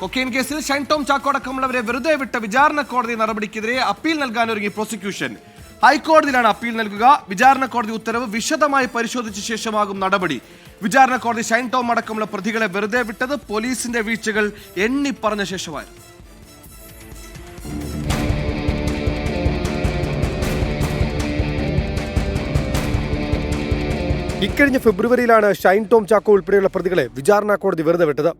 Cocaine കേസിൽ ഷൈൻ ടോം ചാക്കോ അടക്കമുള്ളവരെ വെറുതെ വിട്ട വിചാരണ കോടതി നടപടിക്കെതിരെ അപ്പീൽ നൽകാനൊരുങ്ങി പ്രോസിക്യൂഷൻ. ഹൈക്കോടതിയിലാണ് അപ്പീൽ നൽകുക. വിചാരണ കോടതി ഉത്തരവ് വിശദമായി പരിശോധിച്ച ശേഷമാകും നടപടി. വിചാരണ കോടതി ഷൈൻ ടോം അടക്കമുള്ള പ്രതികളെ വെറുതെ വിട്ടത് പോലീസിന്റെ വീഴ്ചകൾ എണ്ണി പറഞ്ഞ ശേഷമായിരുന്നു. ഇക്കഴിഞ്ഞ ഫെബ്രുവരിയിലാണ് ഷൈൻ ടോം ചാക്കോ ഉൾപ്പെടെയുള്ള പ്രതികളെ വിചാരണ കോടതി വെറുതെ വിട്ടത്.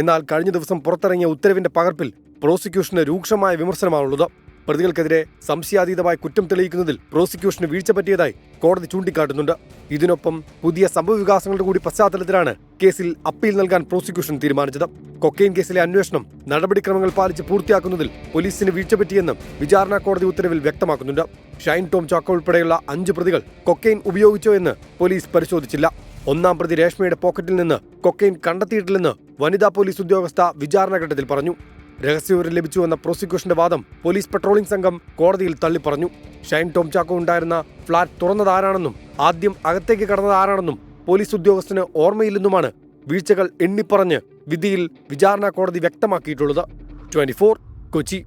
എന്നാൽ കഴിഞ്ഞ ദിവസം പുറത്തിറങ്ങിയ ഉത്തരവിന്റെ പകർപ്പിൽ പ്രോസിക്യൂഷന് രൂക്ഷമായ വിമർശനമാണുള്ളത്. പ്രതികൾക്കെതിരെ സംശയാതീതമായ കുറ്റം തെളിയിക്കുന്നതിൽ പ്രോസിക്യൂഷന് വീഴ്ച പറ്റിയതായി കോടതി ചൂണ്ടിക്കാട്ടുന്നുണ്ട്. ഇതിനൊപ്പം പുതിയ സംഭവവികാസങ്ങളുടെ കൂടി പശ്ചാത്തലത്തിലാണ് കേസിൽ അപ്പീൽ നൽകാൻ പ്രോസിക്യൂഷൻ തീരുമാനിച്ചത്. കൊക്കെയിൻ കേസിലെ അന്വേഷണം നടപടിക്രമങ്ങൾ പാലിച്ച് പൂർത്തിയാക്കുന്നതിൽ പോലീസിന് വീഴ്ച പറ്റിയെന്നും വിചാരണ കോടതി ഉത്തരവിൽ വ്യക്തമാക്കുന്നുണ്ട്. ഷൈൻ ടോം ചാക്കോ ഉൾപ്പെടെയുള്ള അഞ്ച് പ്രതികൾ കൊക്കെയിൻ ഉപയോഗിച്ചോ എന്ന് പോലീസ് പരിശോധിച്ചില്ല. ഒന്നാം പ്രതി രേഷ്മയുടെ പോക്കറ്റിൽ നിന്ന് കൊക്കെയിൻ കണ്ടെത്തിയിട്ടില്ലെന്ന് വനിതാ പോലീസ് ഉദ്യോഗസ്ഥ വിചാരണ ഘട്ടത്തിൽ പറഞ്ഞു രഹസ്യവിവരം ലഭിച്ചുവെന്ന പ്രോസിക്യൂഷന്റെ വാദം പോലീസ് പട്രോളിംഗ് സംഘം കോടതിയിൽ തള്ളിപ്പറഞ്ഞു. ഷൈൻ ടോം ചാക്കോ ഉണ്ടായിരുന്ന ഫ്ളാറ്റ് തുറന്നത് ആരാണെന്നും ആദ്യം അകത്തേക്ക് കടന്നത് ആരാണെന്നും പോലീസ് ഉദ്യോഗസ്ഥന് ഓർമ്മയില്ലെന്നുമാണ് വീഴ്ചകൾ എണ്ണിപ്പറഞ്ഞ് വിധിയിൽ വിചാരണ കോടതി വ്യക്തമാക്കിയിട്ടുള്ളത്. ട്വന്റി കൊച്ചി.